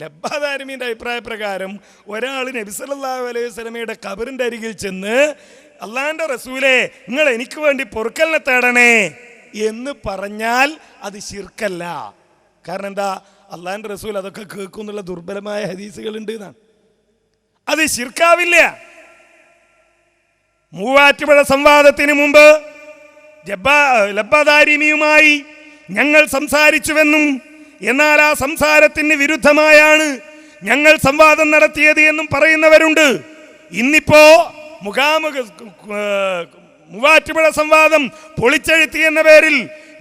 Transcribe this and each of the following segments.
ലബ്ബാദാരിമീന്റെ അഭിപ്രായ പ്രകാരം ഒരാൾ നബിസലാഹു അലൈഹി സ്വലമയുടെ കബറിന്റെ അരികിൽ ചെന്ന് അള്ളാഹിന്റെ റസൂലെ നിങ്ങൾ എനിക്ക് വേണ്ടി പൊറുക്കലിനെ തേടണേ എന്ന് പറഞ്ഞാൽ അത് ശിർക്കല്ല. കാരണം എന്താ? അള്ളാഹിന്റെ റസൂൽ അതൊക്കെ കേൾക്കും എന്നുള്ള ദുർബലമായ ഹദീസുകളുണ്ട് എന്നാണ്. അത് ശിർക്കാവില്ല. മൂവാറ്റുപുഴ സംവാദത്തിന് മുമ്പ് ലബ്ബാദാരിമിയുമായി ഞങ്ങൾ സംസാരിച്ചുവെന്നും എന്നാൽ ആ സംസാരത്തിന് വിരുദ്ധമായാണ് ഞങ്ങൾ സംവാദം നടത്തിയത് എന്നും പറയുന്നവരുണ്ട്. ഇന്നിപ്പോ മുഖാമുഖ മൂവാറ്റുപുഴ സംവാദം പൊളിച്ചെഴുത്തി എന്ന പേരിൽ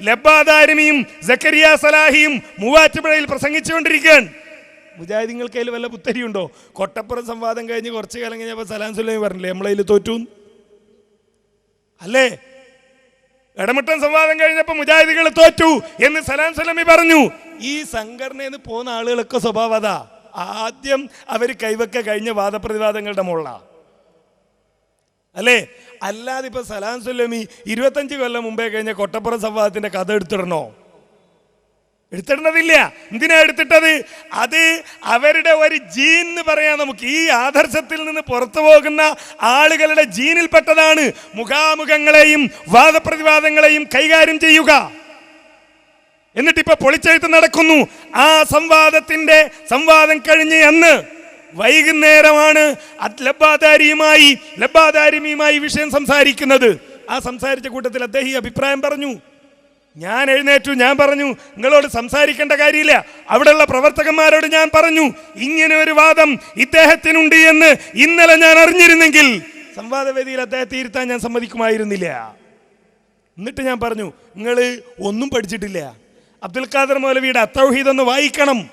ലബ്ബാദാരിമിയും സക്കരിയ സലാഹിയും മൂവാറ്റുപുഴയിൽ പ്രസംഗിച്ചുകൊണ്ടിരിക്കുകയാണ്. മുജാഹിദിങ്ങൾക്ക് അതിൽ വല്ല പുത്തരിയുണ്ടോ? കൊട്ടപ്പുറം സംവാദം കഴിഞ്ഞ് കുറച്ച് കാലം കഴിഞ്ഞപ്പോൾ സലാം സുലൈം പറഞ്ഞില്ലേ നമ്മളതിൽ തോറ്റു അല്ലേ? ഇടമുട്ടൻ സംവാദം കഴിഞ്ഞപ്പോൾ മുജാഹിദികൾ തോറ്റു എന്ന് സലാം സുലമി പറഞ്ഞു. ഈ സംഘടനയിൽ പോകുന്ന ആളുകളൊക്കെ സ്വഭാവത ആദ്യം അവർ കൈവക്ക കഴിഞ്ഞ വാദപ്രതിവാദങ്ങളുടെ മുകളിലാണ് അല്ലേ? അല്ലാതെ ഇപ്പൊ സലാം സുല്ലമി ഇരുപത്തഞ്ച് കൊല്ലം മുമ്പേ കഴിഞ്ഞ കൊട്ടപ്പുറം സംവാദത്തിന്റെ കഥ എടുത്തിടണോ? എടുത്തിടണതില്ല. എന്തിനാ എടുത്തിട്ടത്? അത് അവരുടെ ഒരു ജീൻ എന്ന് പറയാം നമുക്ക് ഈ ആദർശത്തിൽ നിന്ന് പുറത്തു പോകുന്ന ആളുകളുടെ ജീനിൽപ്പെട്ടതാണ്. മുഖാമുഖങ്ങളെയും വാദപ്രതിവാദങ്ങളെയും കൈകാര്യം ചെയ്യുക. എന്നിട്ട് ഇപ്പൊ പൊളിച്ചെഴുത്ത് നടക്കുന്നു. ആ സംവാദത്തിന്റെ സംവാദം കഴിഞ്ഞ് അന്ന് വൈകുന്നേരമാണ് ലബാദാരിയുമായി ലബാദാരിമിയുമായി വിഷയം സംസാരിക്കുന്നത്. ആ സംസാരിച്ച കൂട്ടത്തിൽ അദ്ദേഹം അഭിപ്രായം പറഞ്ഞു. ഞാൻ എഴുന്നേറ്റു ഞാൻ പറഞ്ഞു നിങ്ങളോട് സംസാരിക്കേണ്ട കാര്യമില്ല. അവിടെയുള്ള പ്രവർത്തകന്മാരോട് ഞാൻ പറഞ്ഞു ഇങ്ങനെ ഒരു വാദം ഇദ്ദേഹത്തിനുണ്ട് എന്ന് ഇന്നലെ ഞാൻ അറിഞ്ഞിരുന്നെങ്കിൽ സംവാദവേദിയിൽ അദ്ദേഹത്തെ ഇരുത്താൻ ഞാൻ സമ്മതിക്കുമായിരുന്നില്ല. എന്നിട്ട് ഞാൻ പറഞ്ഞു നിങ്ങൾ ഒന്നും പഠിച്ചിട്ടില്ല. അബ്ദുൽ ഖാദർ മൗലവിയുടെ അത്തൗഹീദ് ഒന്ന് വായിക്കണം.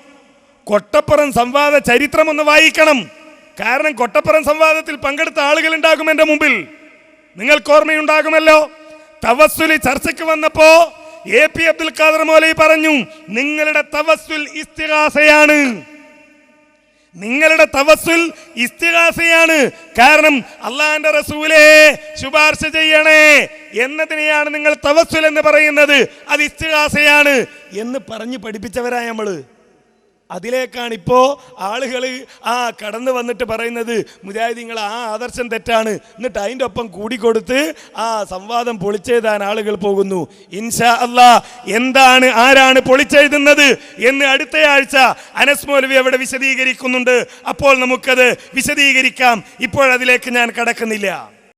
കൊട്ടപ്പുറം സംവാദ ചരിത്രം ഒന്ന് വായിക്കണം. കാരണം കൊട്ടപ്പുറം സംവാദത്തിൽ പങ്കെടുത്ത ആളുകൾ ഉണ്ടാകും എന്റെ മുമ്പിൽ. നിങ്ങൾക്ക് ഓർമ്മയുണ്ടാകുമല്ലോ? തവസ്സുലി ചർച്ചയ്ക്ക് വന്നപ്പോ എ പി അബ്ദുൽ ഖാദർ മൗലവി പറഞ്ഞു നിങ്ങളുടെ തവസ്സുൽ ഇസ്തിഹാസയാണ് നിങ്ങളുടെ തവസ്സുൽ ഇസ്തിഹാസയാണ് കാരണം അള്ളാന്റെ റസൂലേ ശുപാർശ ചെയ്യണേ. എന്നതിനെയാണ് നിങ്ങൾ തവസ്സുൽ എന്ന് പറയുന്നത്. അത് ഇസ്തിഹാസയാണ് എന്ന് പറഞ്ഞ് പഠിപ്പിച്ചവരായ നമ്മൾ അതിലേക്കാണ് ഇപ്പോൾ ആളുകൾ ആ കടന്നു വന്നിട്ട് പറയുന്നത് മുജാഹിദീങ്ങൾ ആ ആദർശം തെറ്റാണ്. എന്നിട്ട് അതിന്റെ ഒപ്പം കൂടിക്കൊടുത്ത് ആ സംവാദം പൊളിച്ചെഴുതാൻ ആളുകൾ പോകുന്നു. ഇൻഷാ അല്ലാ എന്താണ് ആരാണ് പൊളിച്ചെഴുതുന്നത് എന്ന് അടുത്തയാഴ്ച അനസ് മൗലവി അവിടെ വിശദീകരിക്കുന്നുണ്ട്. അപ്പോൾ നമുക്കത് വിശദീകരിക്കാം. ഇപ്പോഴതിലേക്ക് ഞാൻ കടക്കുന്നില്ല.